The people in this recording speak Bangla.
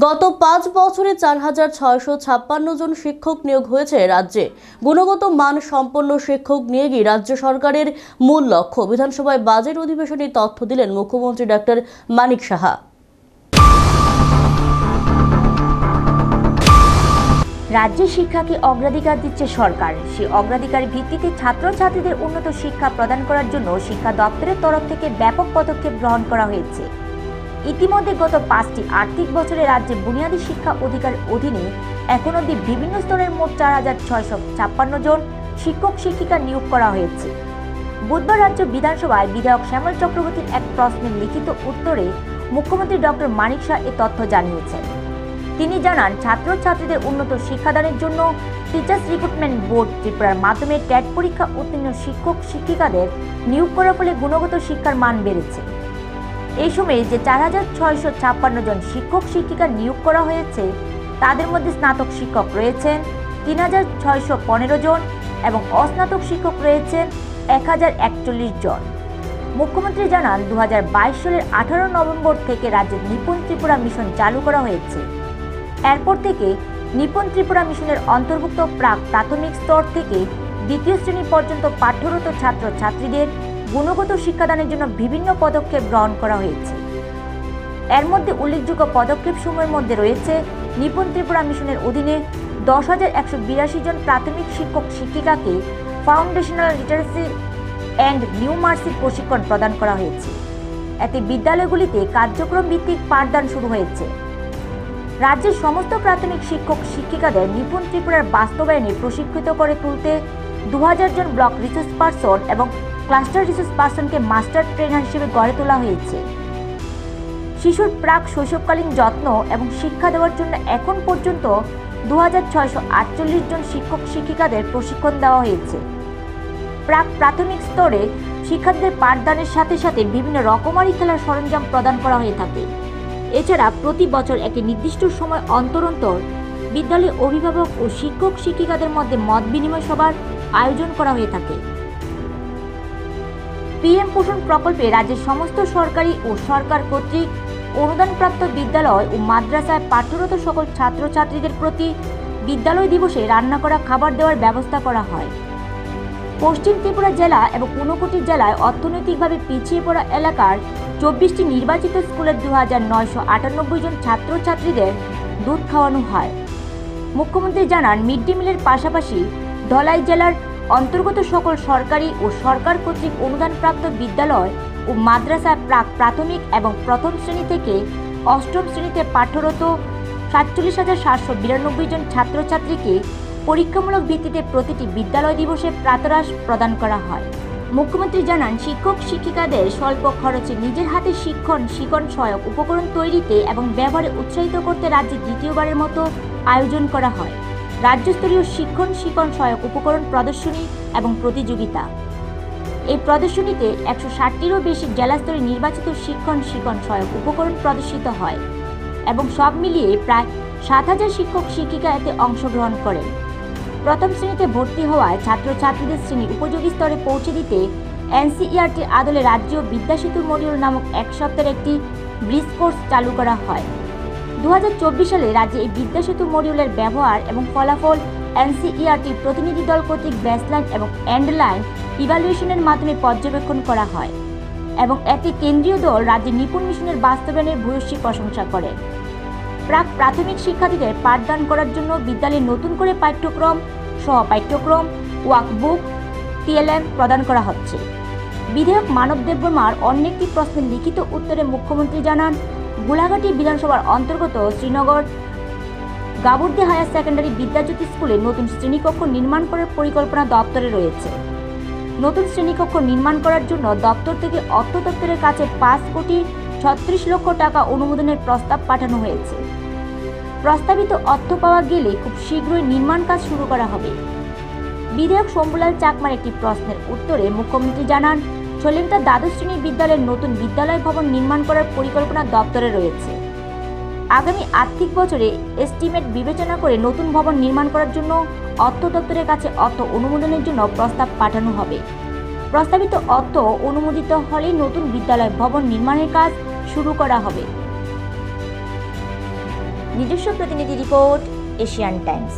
গত পাঁচ বছরে চার হাজার ছয়শো ছাপ্পান্ন জন শিক্ষক নিয়োগ হয়েছে রাজ্যে। গুণগত মান সম্পন্ন শিক্ষক নিয়োগই রাজ্য সরকারের মূল লক্ষ্য? বিধানসভায় বাজেট অধিবেশনে তথ্য দিলেন মুখ্যমন্ত্রী ডাক্তার মানিক সাহা। রাজ্যের শিক্ষাকে অগ্রাধিকার দিচ্ছে সরকার। সেই অগ্রাধিকার ভিত্তিতে ছাত্রছাত্রীদের উন্নত শিক্ষা প্রদান করার জন্য শিক্ষা দপ্তরের তরফ থেকে ব্যাপক পদক্ষেপ গ্রহণ করা হয়েছে। ইতিমধ্যে গত পাঁচটি আর্থিক বছরে রাজ্যে বুনিয়াদী শিক্ষা অধিকার অধীনে এখন অবধি বিভিন্ন স্তরের মোট চার হাজার ছয়শো ছাপ্পান্ন জন শিক্ষক শিক্ষিকা নিয়োগ করা হয়েছে। বুধবার রাজ্য বিধানসভায় বিধায়ক শ্যামল চক্রবর্তীর এক প্রশ্নের লিখিত উত্তরে মুখ্যমন্ত্রী ডক্টর মানিক শাহ এ তথ্য জানিয়েছেন। তিনি জানান, ছাত্রছাত্রীদের উন্নত শিক্ষাদানের জন্য টিচার্স রিক্রুটমেন্ট বোর্ড ত্রিপুরার মাধ্যমে ট্যাট পরীক্ষা উত্তীর্ণ শিক্ষক শিক্ষিকাদের নিয়োগ করার ফলে গুণগত শিক্ষার মান বেড়েছে। এই সময়ে যে চার হাজার ছয়শো ছাপ্পান্ন জন শিক্ষক, শিক্ষিকা নিয়োগ করা হয়েছে, তাদের মধ্যে স্নাতক শিক্ষক রয়েছেন তিন হাজার ছয়শো পনেরো জন এবং অস্নাতক শিক্ষক রয়েছেন এক হাজার একচল্লিশ জন। মুখ্যমন্ত্রী জানান দু হাজার বাইশ সালের আঠারো নভেম্বর থেকে রাজ্যের নিপুণ ত্রিপুরা মিশন চালু করা হয়েছে। এরপর থেকে নিপুণ ত্রিপুরা মিশনের অন্তর্ভুক্ত প্রাক প্রাথমিক স্তর থেকে দ্বিতীয় শ্রেণি পর্যন্ত পাঠ্যরত ছাত্র ছাত্রীদের গুণগত শিক্ষাদানের জন্য বিভিন্ন পদক্ষেপ গ্রহণ করা হয়েছে। এর মধ্যে উল্লেখযোগ্য পদক্ষেপসমূহের মধ্যে রয়েছে, নিপুণ ত্রিপুরা মিশনের অধীনে দশ হাজার একশো বিরাশি জন প্রাথমিক শিক্ষক শিক্ষিকাকে ফাউন্ডেশনাল লিটারেসি অ্যান্ড নিউমার্সির প্রশিক্ষণ প্রদান করা হয়েছে। এতে বিদ্যালয়গুলিতে কার্যক্রম ভিত্তিক পাঠদান শুরু হয়েছে। রাজ্যের সমস্ত প্রাথমিক শিক্ষক শিক্ষিকাদের নিপুণ ত্রিপুরার বাস্তবায়নে প্রশিক্ষিত করে তুলতে দু হাজার জন ব্লক রিসোর্স পার্সন এবং ক্লাস্টার রিসোর্স পার্সনকে মাস্টার ট্রেনার হিসেবে গড়ে তোলা হয়েছে। শিশুর প্রাক শৈশবকালীন যত্ন এবং শিক্ষা দেওয়ার জন্য এখন পর্যন্ত দু হাজার ছয়শো আটচল্লিশ জন শিক্ষক শিক্ষিকাদের প্রশিক্ষণ দেওয়া হয়েছে। প্রাক প্রাথমিক স্তরে শিক্ষার্থীদের পাঠদানের সাথে সাথে বিভিন্ন রকমারি খেলার সরঞ্জাম প্রদান করা হয়ে থাকে। এছাড়া প্রতি বছর একটি নির্দিষ্ট সময় অন্তর অন্তর বিদ্যালয়ে অভিভাবক ও শিক্ষক শিক্ষিকাদের মধ্যে মত বিনিময় সভার আয়োজন করা হয়ে থাকে। পিএম পোষণ প্রকল্পে রাজ্যের সমস্ত সরকারি ও সরকার কর্তৃক অনুদানপ্রাপ্ত বিদ্যালয় ও মাদ্রাসায় পাঠ্যরত সকল ছাত্রছাত্রীদের প্রতি বিদ্যালয় দিবসে রান্না করা খাবার দেওয়ার ব্যবস্থা করা হয়। পশ্চিম ত্রিপুরা জেলা এবং ঊনকোটি জেলায় অর্থনৈতিকভাবে পিছিয়ে পড়া এলাকার চব্বিশটি নির্বাচিত স্কুলের দু হাজার নয়শো আটানব্বই জন ছাত্রছাত্রীদের দুধ খাওয়ানো হয়। মুখ্যমন্ত্রী জানান, মিড ডে মিলের পাশাপাশি ধলাই জেলার অন্তর্গত সকল সরকারি ও সরকার কর্তৃক অনুদানপ্রাপ্ত বিদ্যালয় ও মাদ্রাসা প্রাক প্রাথমিক এবং প্রথম শ্রেণি থেকে অষ্টম শ্রেণীতে পাঠরত সাতচল্লিশ হাজার সাতশো বিরানব্বই জন ছাত্রছাত্রীকে পরীক্ষামূলক ভিত্তিতে প্রতিটি বিদ্যালয় দিবসে প্রাতরাস প্রদান করা হয়। মুখ্যমন্ত্রী জানান, শিক্ষক শিক্ষিকাদের স্বল্প খরচে নিজের হাতে শিক্ষণ শিকন সহায়ক উপকরণ তৈরিতে এবং ব্যবহারে উৎসাহিত করতে রাজ্যে দ্বিতীয়বারের মতো আয়োজন করা হয়। রাজ্যস্তরীয় শিক্ষণ শিকন সহায়ক উপকরণ প্রদর্শনী এবং প্রতিযোগিতা। এই প্রদর্শনীতে একশো ষাটটিরও বেশি জেলাস্তরে নির্বাচিত শিক্ষণ শিকন সহায়ক উপকরণ প্রদর্শিত হয় এবং সব মিলিয়ে প্রায় সাত হাজার শিক্ষক শিক্ষিকা এতে অংশগ্রহণ করেন। প্রথম শ্রেণীতে ভর্তি হওয়ায় ছাত্রছাত্রীদের শ্রেণি উপযোগী স্তরে পৌঁছে দিতে এনসিইআরটির আদলে রাজ্য বিদ্যাসেতু মডিউল নামক এক সপ্তাহের একটি ব্রিজ কোর্স চালু করা হয়। দু হাজার চব্বিশ সালে রাজ্যে এই বিদ্যাসেতু মডিউলের ব্যবহার এবং ফলাফল এনসিইআরটির প্রতিনিধি দল কর্তৃক ব্যাসলাইন এবং এন্ডলাইন ইভ্যালুয়েশনের মাধ্যমে পর্যবেক্ষণ করা হয় এবং এতে কেন্দ্রীয় দল রাজ্যে নিপুণ মিশনের বাস্তবায়নের ভূয়সী প্রশংসা করে। প্রাক প্রাথমিক শিক্ষার্থীদের পাঠদান করার জন্য বিদ্যালয়ে নতুন করে পাঠ্যক্রম সহ পাঠ্যক্রম ওয়ার্কবুক টিএলএম প্রদান করা হচ্ছে। বিধায়ক মানব দেববর্মার অন্য একটি প্রশ্নের লিখিত উত্তরে মুখ্যমন্ত্রী জানান গোলাঘাটি বিধানসভার অন্তর্গত শ্রীনগর গাবুর্দি হায়ার সেকেন্ডারি বিদ্যাজ্যোতি স্কুলে নতুন শ্রেণীকক্ষ নির্মাণ করার পরিকল্পনা দপ্তরে রয়েছে। নতুন শ্রেণীকক্ষ নির্মাণ করার জন্য দপ্তর থেকে অর্থ দপ্তরের কাছে পাঁচ কোটি ছত্রিশ লক্ষ টাকা অনুমোদনের প্রস্তাব পাঠানো হয়েছে। প্রস্তাবিত অর্থ পাওয়া গেলে খুব শীঘ্রই নির্মাণ কাজ শুরু করা হবে। বিধায়ক শম্ভুলাল চাকমার একটি প্রশ্নের উত্তরে মুখ্যমন্ত্রী জানান ছলেন্টা দ্বাদশ শ্রেণি বিদ্যালয়ের নতুন বিদ্যালয় ভবন নির্মাণ করার পরিকল্পনা দপ্তরে রয়েছে। আগামী আর্থিক বছরে এস্টিমেট বিবেচনা করে নতুন ভবন নির্মাণ করার জন্য অর্থ দপ্তরের কাছে অর্থ অনুমোদনের জন্য প্রস্তাব পাঠানো হবে। প্রস্তাবিত অর্থ অনুমোদিত হলে নতুন বিদ্যালয় ভবন নির্মাণের কাজ শুরু করা হবে। নিজস্ব প্রতিনিধি রিপোর্ট, এশিয়ান টাইমস।